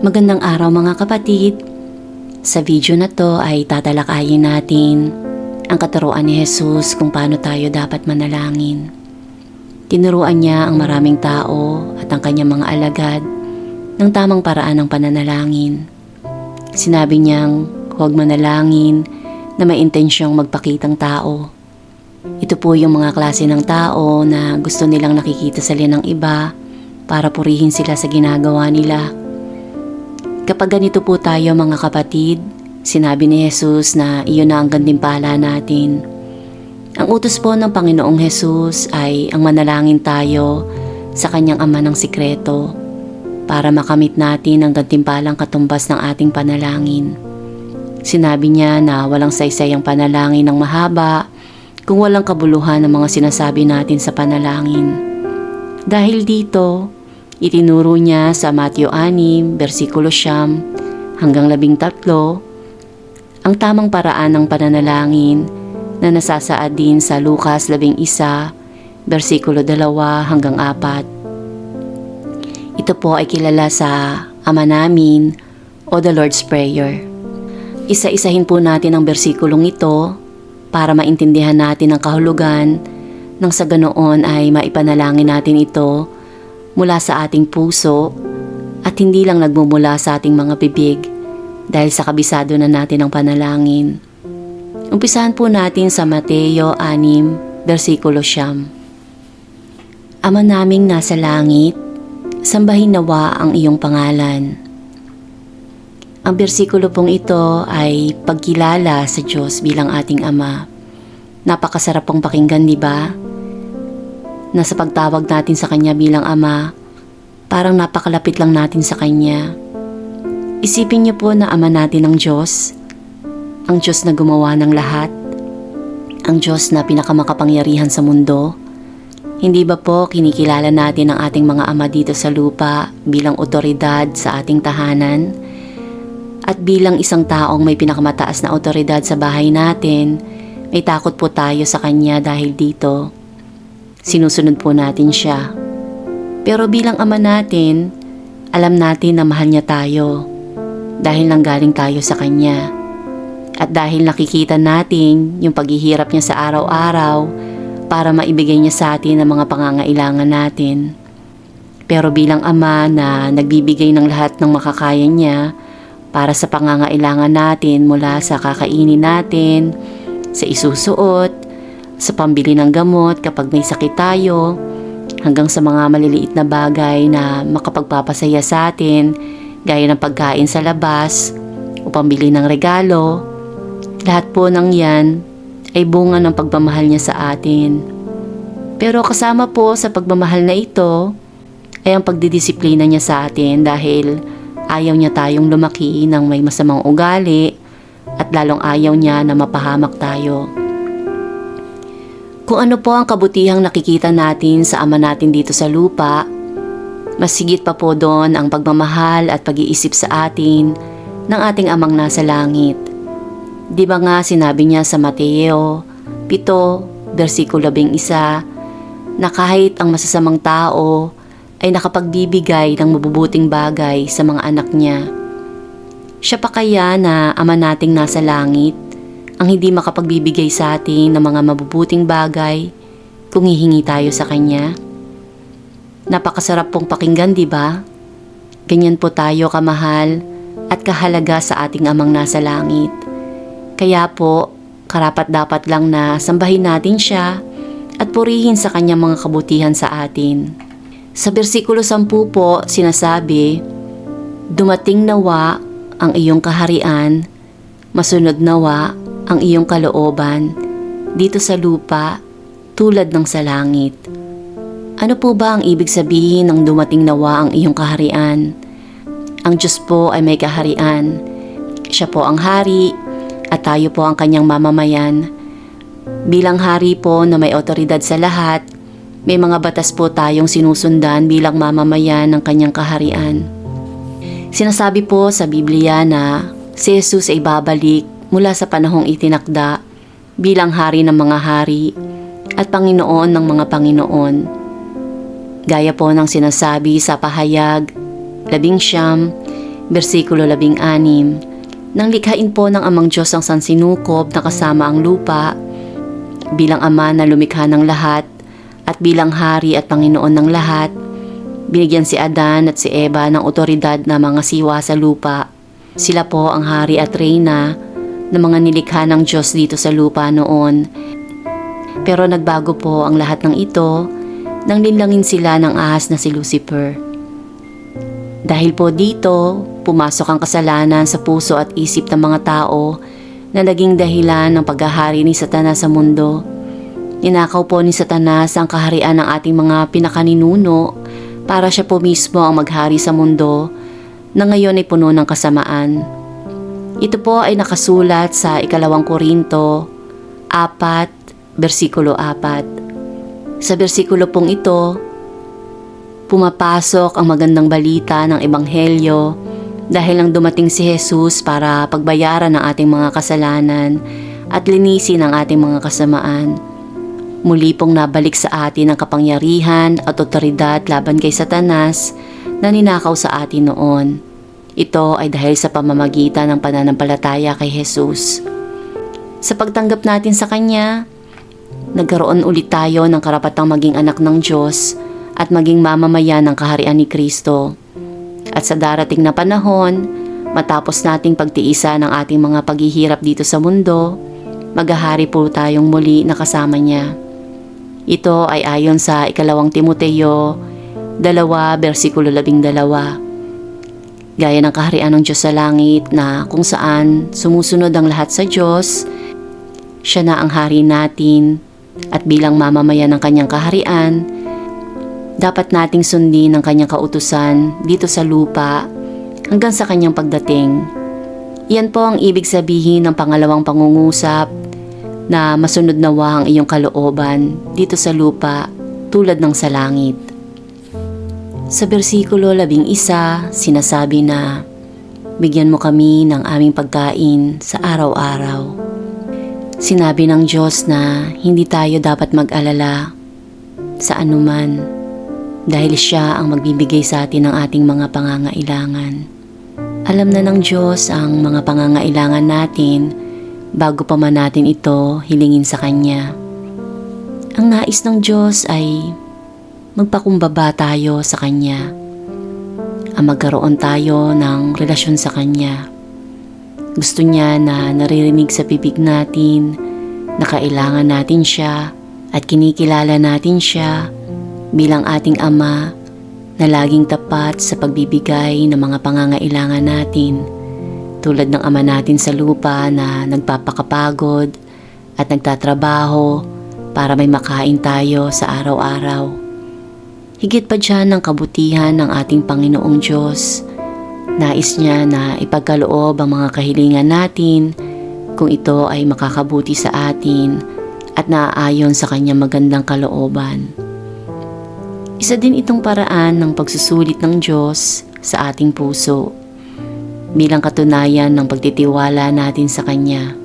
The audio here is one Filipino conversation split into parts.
Magandang araw mga kapatid. Sa video na to ay tatalakayin natin ang katuruan ni Jesus kung paano tayo dapat manalangin. Tinuruan niya ang maraming tao at ang kanyang mga alagad ng tamang paraan ng pananalangin. Sinabi niyang huwag manalangin na may intensyong magpakitang tao. Ito po yung mga klase ng tao na gusto nilang nakikita sa ng iba para purihin sila sa ginagawa nila. Kapag ganito po tayo mga kapatid, sinabi ni Jesus na iyon na ang gantimpala natin. Ang utos po ng Panginoong Jesus ay ang manalangin tayo sa kanyang ama ng sikreto para makamit natin ang gantimpalang katumbas ng ating panalangin. Sinabi niya na walang saysay ang panalangin ng mahaba kung walang kabuluhan ng mga sinasabi natin sa panalangin. Dahil dito, Itinuro niya sa Matthew 6, versikulo 9 hanggang 13, ang tamang paraan ng pananalangin na nasasaad din sa Lucas 11, versikulo 2 hanggang 4. Ito po ay kilala sa Ama namin o the Lord's Prayer. Isa-isahin po natin ang versikulong ito para maintindihan natin ang kahulugan nang sa ganoon ay maipanalangin natin ito mula sa ating puso at hindi lang nagmumula sa ating mga bibig dahil sa kabisado na natin ang panalangin. Umpisahan po natin sa Mateo 6, versikulo siyam. Ama naming nasa langit, sambahin nawa ang iyong pangalan. Ang bersikulo pong ito ay pagkilala sa Diyos bilang ating Ama. Napakasarap pong pakinggan, di ba? Na sa pagtawag natin sa Kanya bilang Ama, parang napakalapit lang natin sa Kanya. Isipin niyo po na Ama natin ang Diyos, ang Diyos na gumawa ng lahat, ang Diyos na pinakamakapangyarihan sa mundo. Hindi ba po kinikilala natin ang ating mga ama dito sa lupa bilang otoridad sa ating tahanan? At bilang isang taong may pinakamataas na otoridad sa bahay natin, may takot po tayo sa Kanya dahil dito. Sinusunod po natin siya. Pero bilang ama natin, alam natin na mahal niya tayo dahil nanggaling tayo sa kanya. At dahil nakikita natin yung paghihirap niya sa araw-araw para maibigay niya sa atin ang mga pangangailangan natin. Pero bilang ama na nagbibigay ng lahat ng makakaya niya para sa pangangailangan natin mula sa kakainin natin, sa isusuot, sa pambili ng gamot kapag may sakit tayo, hanggang sa mga maliliit na bagay na makapagpapasaya sa atin, gaya ng pagkain sa labas o pambili ng regalo. Lahat po ng yan ay bunga ng pagmamahal niya sa atin. Pero kasama po sa pagmamahal na ito ay ang pagdidisiplina niya sa atin dahil ayaw niya tayong lumaki ng may masamang ugali at lalong ayaw niya na mapahamak tayo. Kung ano po ang kabutihang nakikita natin sa ama natin dito sa lupa, mas sigit pa po doon ang pagmamahal at pag-iisip sa atin ng ating amang nasa langit. Di ba nga sinabi niya sa Mateo 7, versikulo 11, na kahit ang masasamang tao ay nakapagbibigay ng mabubuting bagay sa mga anak niya. Siya pa kaya na ama nating nasa langit ang hindi makapagbibigay sa atin ng mga mabubuting bagay kung hihingi tayo sa Kanya. Napakasarap pong pakinggan, di ba? Ganyan po tayo kamahal at kahalaga sa ating amang nasa langit. Kaya po, karapat dapat lang na sambahin natin siya at purihin sa kanyang mga kabutihan sa atin. Sa bersikulo 10 po, sinasabi, Dumating nawa ang iyong kaharian, masunod nawa ang iyong kalooban dito sa lupa tulad ng sa langit. Ano po ba ang ibig sabihin ng dumating nawa ang iyong kaharian? Ang Diyos po ay may kaharian. Siya po ang hari at tayo po ang kanyang mamamayan. Bilang hari po na may otoridad sa lahat, may mga batas po tayong sinusundan bilang mamamayan ng kanyang kaharian. Sinasabi po sa Biblia na si Jesus ay babalik mula sa panahong itinakda bilang hari ng mga hari at Panginoon ng mga Panginoon. Gaya po ng sinasabi sa pahayag, labing siyam, Versikulo 16 Nang likhain po ng amang Diyos ang sansinukob na kasama ang lupa, bilang ama na lumikha ng lahat, at bilang hari at Panginoon ng lahat, binigyan si Adan at si Eva ng otoridad na mga siwa sa lupa. Sila po ang hari at reyna ng mga nilikha ng Diyos dito sa lupa noon. Pero nagbago po ang lahat ng ito nang linlangin sila ng ahas na si Lucifer. Dahil po dito, pumasok ang kasalanan sa puso at isip ng mga tao na naging dahilan ng paghahari ni Satanas sa mundo. Ninakaw po ni Satanas ang kaharian ng ating mga pinakaninuno para siya po mismo ang maghari sa mundo na ngayon ay puno ng kasamaan. Ito po ay nakasulat sa ikalawang Korinto 4, versikulo 4. Sa versikulo pong ito, pumapasok ang magandang balita ng Ebanghelyo dahil lang dumating si Jesus para pagbayaran ng ating mga kasalanan at linisin ang ating mga kasamaan. Muli pong nabalik sa atin ang kapangyarihan at otoridad laban kay Satanas na ninakaw sa atin noon. Ito ay dahil sa pamamagitan ng pananampalataya kay Jesus. Sa pagtanggap natin sa Kanya, nagkaroon ulit tayo ng karapatang maging anak ng Diyos at maging mamamayan ng kaharian ni Kristo. At sa darating na panahon, matapos nating pagtiisa ng ating mga paghihirap dito sa mundo, maghahari po tayong muli na kasama niya. Ito ay ayon sa ikalawang Timoteo, dalawa, versikulo labing dalawa. Gaya ng kaharian ng Diyos sa langit na kung saan sumusunod ang lahat sa Diyos, siya na ang hari natin at bilang mamamayan ng kanyang kaharian, dapat nating sundin ang kanyang kautusan dito sa lupa hanggang sa kanyang pagdating. Iyan po ang ibig sabihin ng pangalawang pangungusap na masunod nawa ang iyong kalooban dito sa lupa tulad ng sa langit. Sa labing isa, sinasabi na, Bigyan mo kami ng aming pagkain sa araw-araw. Sinabi ng Diyos na hindi tayo dapat mag-alala sa anuman dahil siya ang magbibigay sa atin ng ating mga pangangailangan. Alam na ng Diyos ang mga pangangailangan natin bago pa man natin ito hilingin sa Kanya. Ang nais ng Diyos ay magpakumbaba tayo sa Kanya. Ang magkaroon tayo ng relasyon sa Kanya. Gusto niya na naririnig sa bibig natin na kailangan natin siya at kinikilala natin siya bilang ating ama na laging tapat sa pagbibigay ng mga pangangailangan natin tulad ng ama natin sa lupa na nagpapakapagod at nagtatrabaho para may makain tayo sa araw-araw. Higit pa dyan ng kabutihan ng ating Panginoong Diyos. Nais niya na ipagkaloob ang mga kahilingan natin kung ito ay makakabuti sa atin at naaayon sa kanyang magandang kalooban. Isa din itong paraan ng pagsusulit ng Diyos sa ating puso bilang katunayan ng pagtitiwala natin sa Kanya.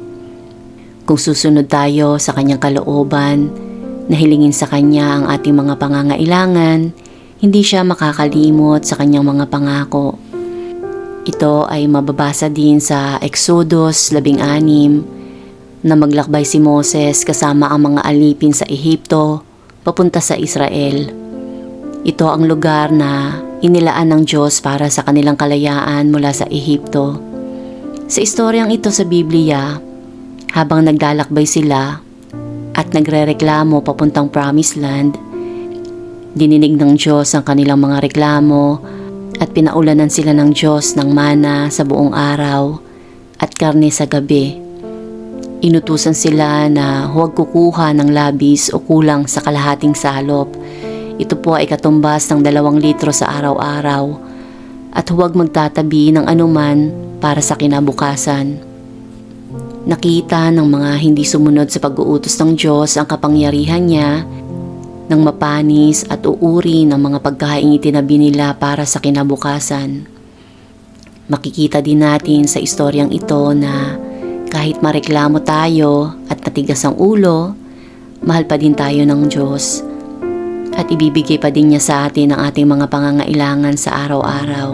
Kung susunod tayo sa Kanyang kalooban, na hilingin sa Kanya ang ating mga pangangailangan, hindi siya makakalimot sa Kanyang mga pangako. Ito ay mababasa din sa Exodus 16 na maglakbay si Moses kasama ang mga alipin sa Ehipto papunta sa Israel. Ito ang lugar na inilaan ng Diyos para sa kanilang kalayaan mula sa Ehipto. Sa istoryang ito sa Biblia, habang naglalakbay sila at nagrereklamo papuntang Promised Land, dininig ng Diyos ang kanilang mga reklamo at pinaulanan sila ng Diyos ng mana sa buong araw at karne sa gabi. Inutusan sila na huwag kukuha ng labis o kulang sa kalahating salop. Ito po ay katumbas ng dalawang litro sa araw-araw at huwag magtatabi ng anuman para sa kinabukasan. Nakita ng mga hindi sumunod sa pag-uutos ng Diyos ang kapangyarihan niya ng mapanis at uuri ng mga pagkain itinabi nila para sa kinabukasan. Makikita din natin sa istoryang ito na kahit mareklamo tayo at natigas ang ulo, mahal pa din tayo ng Diyos at ibibigay pa din niya sa atin ang ating mga pangangailangan sa araw-araw.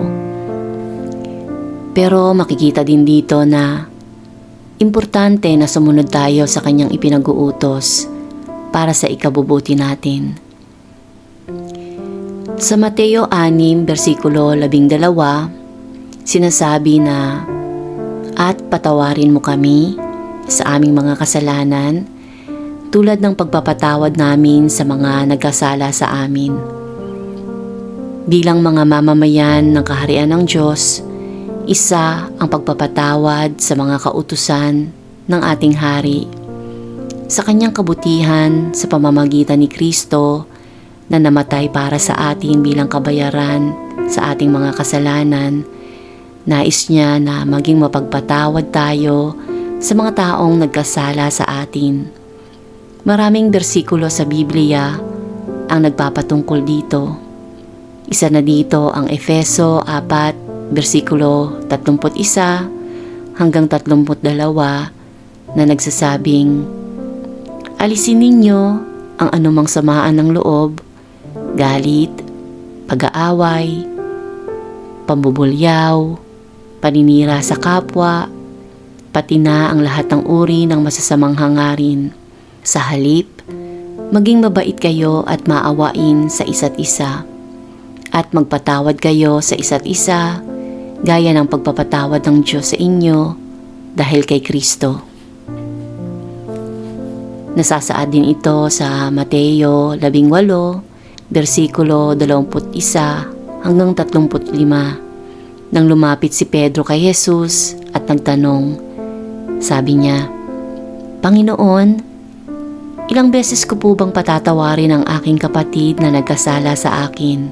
Pero makikita din dito na importante na sumunod tayo sa kanyang ipinag-uutos para sa ikabubuti natin. Sa Mateo 6, versikulo 12, sinasabi na, At patawarin mo kami sa aming mga kasalanan tulad ng pagpapatawad namin sa mga nagkasala sa amin. Bilang mga mamamayan ng kaharian ng Diyos, isa ang pagpapatawad sa mga kautusan ng ating hari. Sa kanyang kabutihan sa pamamagitan ni Kristo na namatay para sa atin bilang kabayaran sa ating mga kasalanan, nais niya na maging mapagpatawad tayo sa mga taong nagkasala sa atin. Maraming bersikulo sa Biblia ang nagpapatungkol dito. Isa na dito ang Efeso 4, versikulo 31 hanggang 32 na nagsasabing, Alisin ninyo ang anumang samaan ng loob, galit, pag-aaway, pambubulyaw, paninira sa kapwa, pati na ang lahat ng uri ng masasamang hangarin. Sa halip, maging mabait kayo at maawain sa isa't isa. At magpatawad kayo sa isa't isa, gaya ng pagpapatawad ng Diyos sa inyo dahil kay Kristo. Nasasaad din ito sa Mateo 18, versikulo 21 hanggang 35. Nang lumapit si Pedro kay Jesus at nagtanong, sabi niya, Panginoon, Ilang beses ko po bang patatawarin ang aking kapatid na nagkasala sa akin?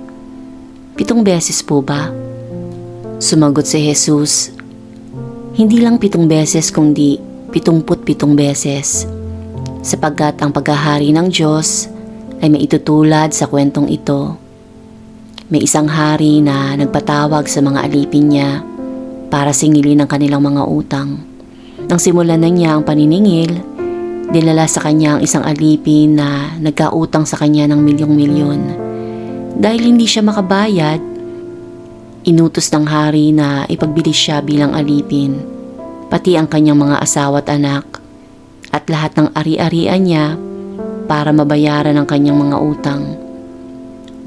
Pitong beses po ba? Sumagot si Jesus, Hindi lang pitong beses kundi pitungput pitong beses. Sapagkat ang paghahari ng Diyos ay maitutulad sa kwentong ito. May isang hari na nagpatawag sa mga alipin niya para singilin ang kanilang mga utang. Nang simulan na niya ang paniningil, Dinala sa kanya ang isang alipin na nagkautang sa kanya ng milyong-milyon. Dahil hindi siya makabayad, inutos ng hari na ipagbili siya bilang alipin, pati ang kanyang mga asawa at anak, at lahat ng ari-arian niya para mabayaran ang kanyang mga utang.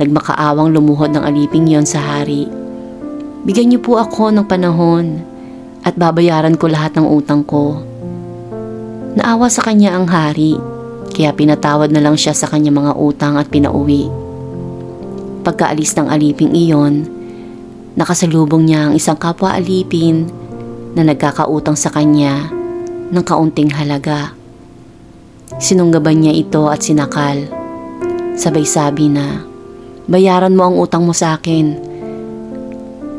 Nagmakaawang lumuhod ng aliping yon sa hari. Bigyan niyo po ako ng panahon at babayaran ko lahat ng utang ko. Naawa sa kanya ang hari, kaya pinatawad na lang siya sa kanya mga utang at pinauwi. Pagkaalis ng aliping iyon, nakasalubong niya ang isang kapwa alipin na nagkakautang sa kanya ng kaunting halaga. Sinunggaban niya ito at sinakal. Sabay sabi na, bayaran mo ang utang mo sa akin.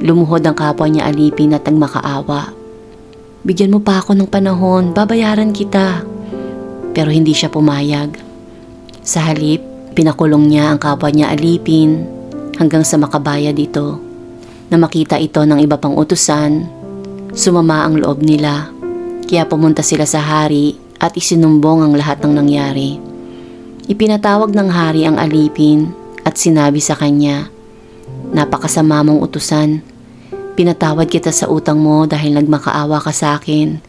Lumuhod ang kapwa niya alipin at nagmakaawa. Bigyan mo pa ako ng panahon, babayaran kita. Pero hindi siya pumayag. Sa halip, pinakulong niya ang kapwa niya alipin hanggang sa makabayad ito. Na makita ito ng iba pang utusan, sumama ang loob nila. Kaya pumunta sila sa hari at isinumbong ang lahat ng nangyari. Ipinatawag ng hari ang alipin at sinabi sa kanya, Napakasama mong utusan Pinatawad kita sa utang mo dahil nagmakaawa ka sa akin.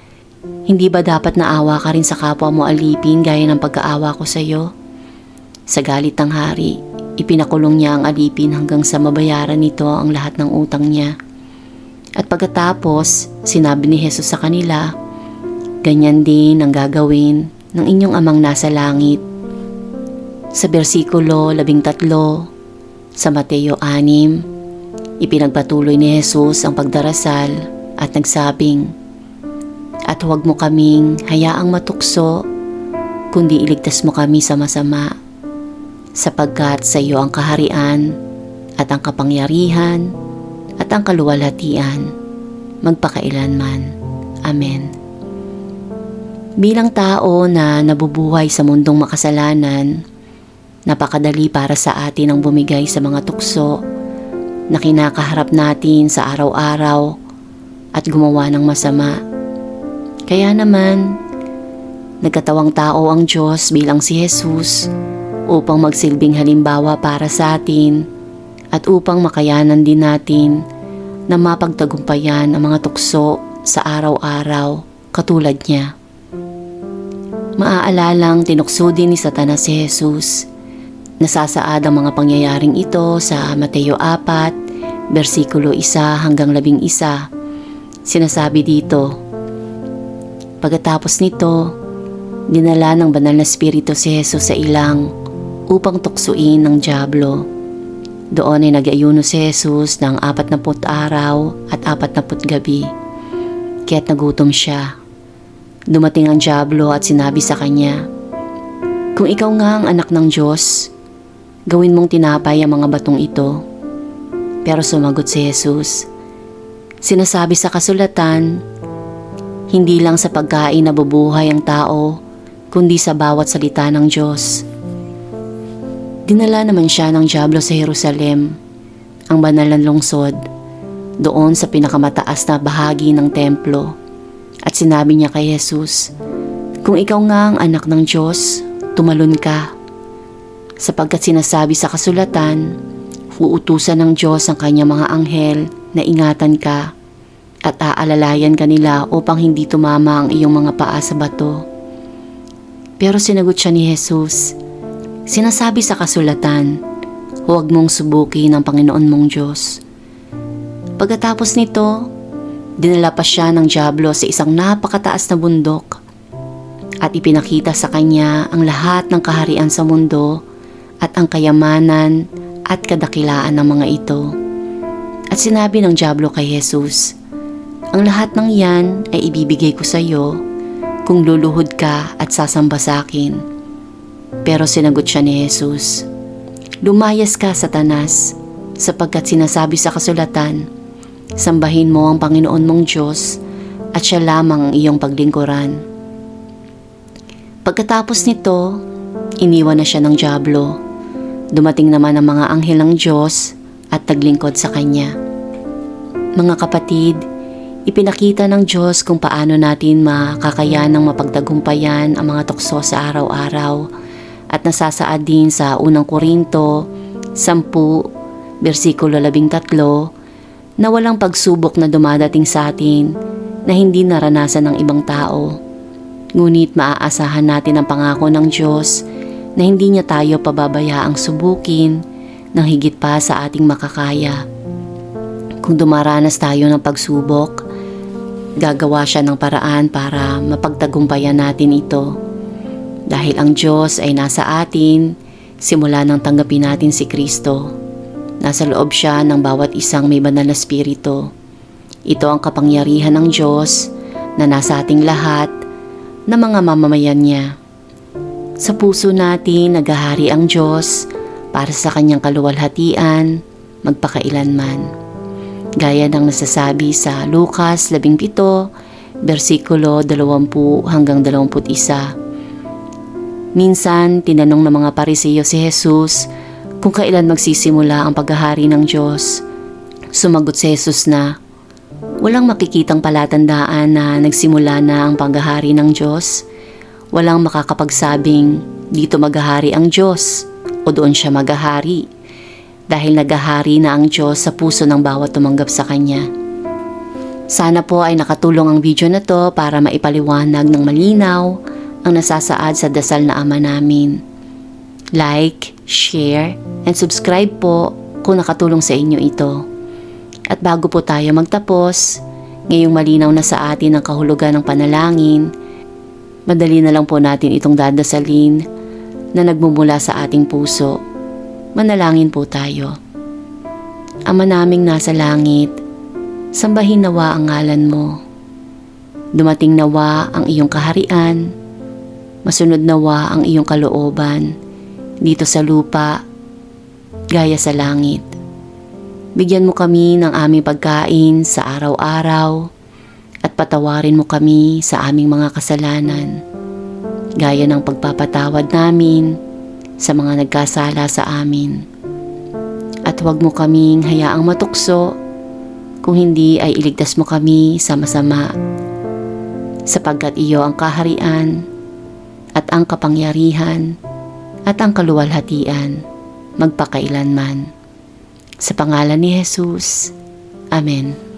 Hindi ba dapat naawa ka rin sa kapwa mo alipin gaya ng pagkaawa ko sa iyo? Sa galit ng hari, ipinakulong niya ang alipin hanggang sa mabayaran nito ang lahat ng utang niya. At pagkatapos, sinabi ni Jesus sa kanila, Ganyan din ang gagawin ng inyong amang nasa langit. Sa bersikulo 13 sa Mateo 6, Ipinagpatuloy ni Jesus ang pagdarasal at nagsabing, At huwag mo kaming hayaang matukso, kundi iligtas mo kami sa masama, sapagkat sa iyo ang kaharian at ang kapangyarihan at ang kaluwalhatian magpakailanman. Amen. Bilang tao na nabubuhay sa mundong makasalanan, napakadali para sa atin ang bumigay sa mga tukso na kinakaharap natin sa araw-araw at gumawa ng masama. Kaya naman, nagkatawang tao ang Diyos bilang si Jesus upang magsilbing halimbawa para sa atin at upang makayanan din natin na mapagtagumpayan ang mga tukso sa araw-araw katulad niya. Maaalalang tinukso din ni Satanas si Jesus. Nasasaad ang mga pangyayaring ito sa Mateo 4, versikulo 1 hanggang 11. Sinasabi dito, Pagkatapos nito, dinala ng banal na spirito si Jesus sa ilang upang tuksuin ng Diablo. Doon ay nag-ayuno si Jesus ng apat na put araw at apat na put gabi. Kaya't nagutom siya. Dumating ang Diablo at sinabi sa kanya, Kung ikaw nga ang anak ng Diyos, gawin mong tinapay ang mga batong ito. Pero sumagot si Jesus, Sinasabi sa kasulatan, hindi lang sa pagkain nabubuhay ang tao, kundi sa bawat salita ng Diyos. Dinala naman siya ng Diablo sa Jerusalem, ang banal na lungsod, doon sa pinakamataas na bahagi ng templo. At sinabi niya kay Jesus, Kung ikaw nga ang anak ng Diyos, tumalon ka. Sapagkat sinasabi sa kasulatan, uutusan ng Diyos ang kanyang mga anghel na ingatan ka at aalalayan ka nila upang hindi tumama ang iyong mga paa sa bato. Pero sinagot siya ni Jesus, Sinasabi sa kasulatan, huwag mong subukin ang Panginoon mong Diyos. Pagkatapos nito, dinala pa siya ng Diablo sa isang napakataas na bundok at ipinakita sa kanya ang lahat ng kaharian sa mundo at ang kayamanan at kadakilaan ng mga ito. At sinabi ng Diablo kay Jesus, Ang lahat ng yan ay ibibigay ko sa iyo kung luluhod ka at sasamba sa akin. Pero sinagot siya ni Jesus, Lumayas ka, Satanas, sapagkat sinasabi sa kasulatan, Sambahin mo ang Panginoon mong Diyos at siya lamang ang iyong paglingkuran. Pagkatapos nito, iniwan na siya ng Diablo. Dumating naman ang mga anghel ng Diyos at naglingkod sa kanya. Mga kapatid, ipinakita ng Diyos kung paano natin makakayanang mapagtagumpayan ang mga tukso sa araw-araw at nasasaad din sa unang Korinto 10 versikulo 13 na walang pagsubok na dumadating sa atin na hindi naranasan ng ibang tao. Ngunit maaasahan natin ang pangako ng Diyos na hindi niya tayo pababayaang subukin ng higit pa sa ating makakaya. Kung dumaranas tayo ng pagsubok, gagawa siya ng paraan para mapagtagumpayan natin ito. Dahil ang Diyos ay nasa atin, simula nang tanggapin natin si Kristo. Nasa loob siya ng bawat isang may banal na spirito. Ito ang kapangyarihan ng Diyos na nasa ating lahat na mga mamamayan niya. Sa puso natin naghahari ang Diyos para sa kanyang kaluwalhatian magpakailanman. Gaya ng nasasabi sa Lucas 17, versikulo 20 hanggang 21. Minsan, tinanong ng mga pariseyo si Jesus kung kailan magsisimula ang paghahari ng Diyos. Sumagot si Jesus na, Walang makikitang palatandaan na nagsimula na ang paghahari ng Diyos. Walang makakapagsabing dito maghahari ang Diyos o doon siya maghahari dahil naghahari na ang Diyos sa puso ng bawat tumanggap sa Kanya. Sana po ay nakatulong ang video na to para maipaliwanag ng malinaw ang nasasaad sa dasal na ama namin. Like, share, and subscribe po kung nakatulong sa inyo ito. At bago po tayo magtapos, ngayong malinaw na sa atin ang kahulugan ng panalangin, madali na lang po natin itong dadasalin na nagmumula sa ating puso. Manalangin po tayo. Ama naming nasa langit, sambahin nawa ang ngalan mo. Dumating nawa ang iyong kaharian, Masunod nawa ang iyong kalooban dito sa lupa gaya sa langit. Bigyan mo kami ng aming pagkain sa araw-araw at patawarin mo kami sa aming mga kasalanan gaya ng pagpapatawad namin sa mga nagkasala sa amin. At huwag mo kaming hayaang matukso kung hindi ay iligtas mo kami sa masama sapagkat iyo ang kaharian at ang kapangyarihan at ang kaluwalhatian magpakailanman. Sa pangalan ni Jesus. Amen.